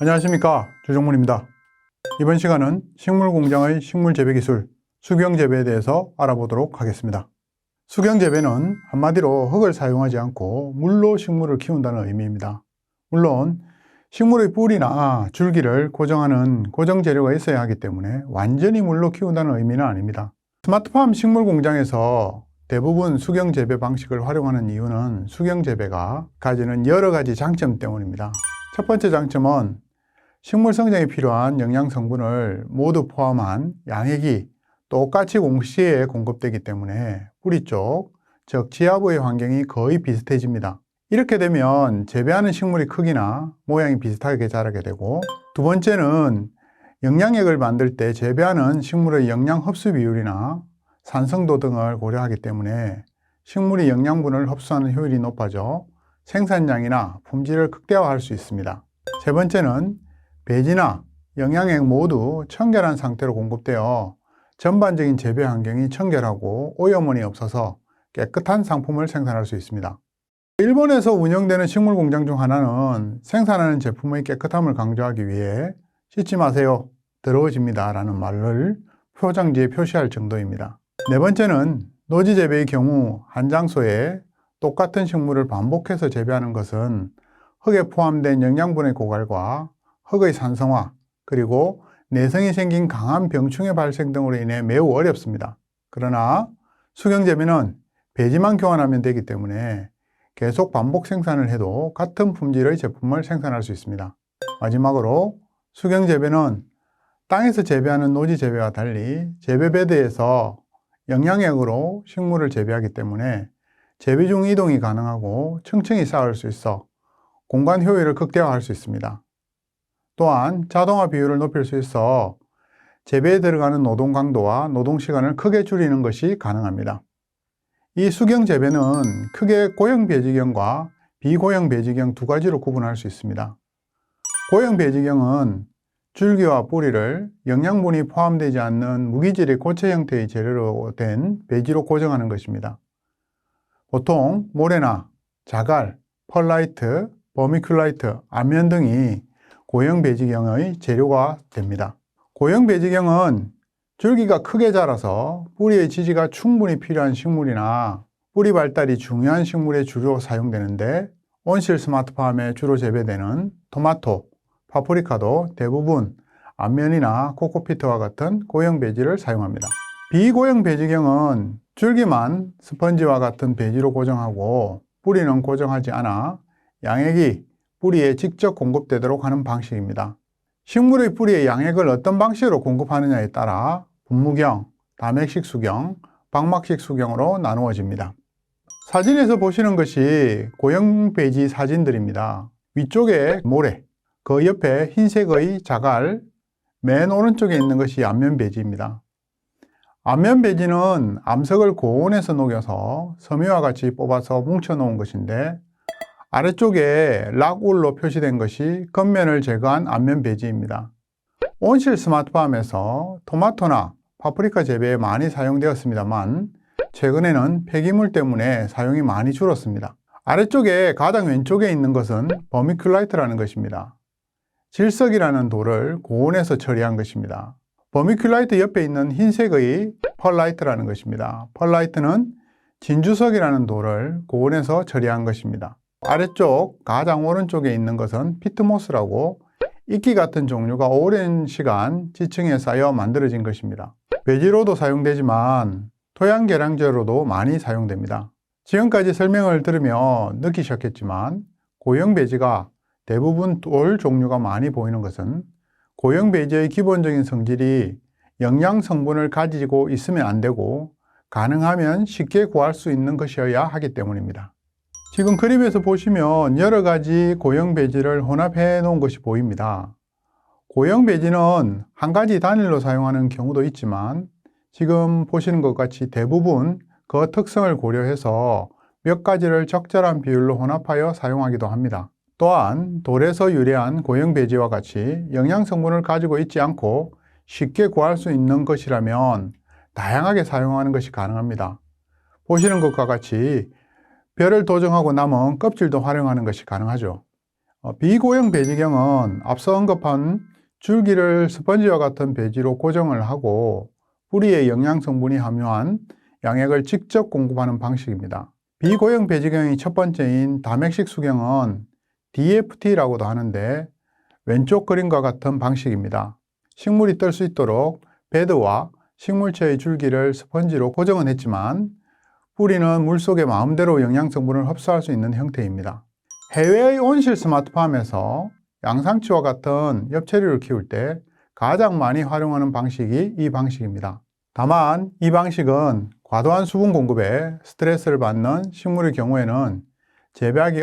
안녕하십니까 주종문입니다. 이번 시간은 식물공장의 식물재배기술 수경재배에 대해서 알아보도록 하겠습니다. 수경재배는 한마디로 흙을 사용하지 않고 물로 식물을 키운다는 의미입니다. 물론 식물의 뿌리나 줄기를 고정하는 고정 재료가 있어야 하기 때문에 완전히 물로 키운다는 의미는 아닙니다. 스마트팜 식물공장에서 대부분 수경재배 방식을 활용하는 이유는 수경재배가 가지는 여러 가지 장점 때문입니다. 첫 번째 장점은 식물 성장에 필요한 영양 성분을 모두 포함한 양액이 똑같이 동시에 공급되기 때문에 뿌리 쪽, 즉 지하부의 환경이 거의 비슷해집니다. 이렇게 되면 재배하는 식물의 크기나 모양이 비슷하게 자라게 되고 두 번째는 영양액을 만들 때 재배하는 식물의 영양 흡수 비율이나 산성도 등을 고려하기 때문에 식물이 영양분을 흡수하는 효율이 높아져 생산량이나 품질을 극대화할 수 있습니다. 세 번째는 배지나 영양액 모두 청결한 상태로 공급되어 전반적인 재배 환경이 청결하고 오염원이 없어서 깨끗한 상품을 생산할 수 있습니다. 일본에서 운영되는 식물 공장 중 하나는 생산하는 제품의 깨끗함을 강조하기 위해 씻지 마세요. 더러워집니다. 라는 말을 표장지에 표시할 정도입니다. 네 번째는 노지 재배의 경우 한 장소에 똑같은 식물을 반복해서 재배하는 것은 흙에 포함된 영양분의 고갈과 흙의 산성화, 그리고 내성이 생긴 강한 병충해 발생 등으로 인해 매우 어렵습니다. 그러나 수경재배는 배지만 교환하면 되기 때문에 계속 반복 생산을 해도 같은 품질의 제품을 생산할 수 있습니다. 마지막으로 수경재배는 땅에서 재배하는 노지 재배와 달리 재배베드에서 영양액으로 식물을 재배하기 때문에 재배 중 이동이 가능하고 층층이 쌓을 수 있어 공간 효율을 극대화할 수 있습니다. 또한 자동화 비율을 높일 수 있어 재배에 들어가는 노동 강도와 노동 시간을 크게 줄이는 것이 가능합니다. 이 수경 재배는 크게 고형 배지경과 비고형 배지경 두 가지로 구분할 수 있습니다. 고형 배지경은 줄기와 뿌리를 영양분이 포함되지 않는 무기질의 고체 형태의 재료로 된 배지로 고정하는 것입니다. 보통 모래나 자갈, 펄라이트, 버미큘라이트, 암면 등이 고형 배지경의 재료가 됩니다. 고형 배지경은 줄기가 크게 자라서 뿌리의 지지가 충분히 필요한 식물이나 뿌리 발달이 중요한 식물에 주로 사용되는데 온실 스마트팜에 주로 재배되는 토마토, 파프리카도 대부분 앞면이나 코코피트와 같은 고형 배지를 사용합니다. 비고형 배지경은 줄기만 스펀지와 같은 배지로 고정하고 뿌리는 고정하지 않아 양액이 뿌리에 직접 공급되도록 하는 방식입니다. 식물의 뿌리에 양액을 어떤 방식으로 공급하느냐에 따라 분무경, 담액식 수경, 방막식 수경으로 나누어집니다. 사진에서 보시는 것이 고형 배지 사진들입니다. 위쪽에 모래, 그 옆에 흰색의 자갈, 맨 오른쪽에 있는 것이 앞면 배지입니다. 앞면 배지는 암석을 고온에서 녹여서 섬유와 같이 뽑아서 뭉쳐 놓은 것인데 아래쪽에 락울로 표시된 것이 겉면을 제거한 앞면 배지입니다. 온실 스마트팜에서 토마토나 파프리카 재배에 많이 사용되었습니다만 최근에는 폐기물 때문에 사용이 많이 줄었습니다. 아래쪽에 가장 왼쪽에 있는 것은 버미큘라이트라는 것입니다. 질석이라는 돌을 고온에서 처리한 것입니다. 버미큘라이트 옆에 있는 흰색의 펄라이트라는 것입니다. 펄라이트는 진주석이라는 돌을 고온에서 처리한 것입니다. 아래쪽 가장 오른쪽에 있는 것은 피트모스라고 이끼 같은 종류가 오랜 시간 지층에 쌓여 만들어진 것입니다. 배지로도 사용되지만 토양 계량제로도 많이 사용됩니다. 지금까지 설명을 들으며 느끼셨겠지만 고형 배지가 대부분 돌 종류가 많이 보이는 것은 고형 배지의 기본적인 성질이 영양 성분을 가지고 있으면 안 되고 가능하면 쉽게 구할 수 있는 것이어야 하기 때문입니다. 지금 그림에서 보시면 여러 가지 고형 배지를 혼합해 놓은 것이 보입니다. 고형 배지는 한 가지 단일로 사용하는 경우도 있지만 지금 보시는 것 같이 대부분 그 특성을 고려해서 몇 가지를 적절한 비율로 혼합하여 사용하기도 합니다. 또한 돌에서 유래한 고형 배지와 같이 영양 성분을 가지고 있지 않고 쉽게 구할 수 있는 것이라면 다양하게 사용하는 것이 가능합니다. 보시는 것과 같이 벼를 도정하고 남은 껍질도 활용하는 것이 가능하죠. 어, 비고형 배지경은 앞서 언급한 줄기를 스펀지와 같은 배지로 고정을 하고 뿌리에 영양 성분이 함유한 양액을 직접 공급하는 방식입니다. 비고형 배지경의 첫 번째인 다맥식 수경은 DFT라고도 하는데 왼쪽 그림과 같은 방식입니다. 식물이 뜰 수 있도록 베드와 식물체의 줄기를 스펀지로 고정은 했지만 뿌리는 물속에 마음대로 영양 성분을 흡수할 수 있는 형태입니다. 해외의 온실 스마트팜에서 양상추와 같은 엽채류를 키울 때 가장 많이 활용하는 방식이 이 방식입니다. 다만 이 방식은 과도한 수분 공급에 스트레스를 받는 식물의 경우에는 재배하기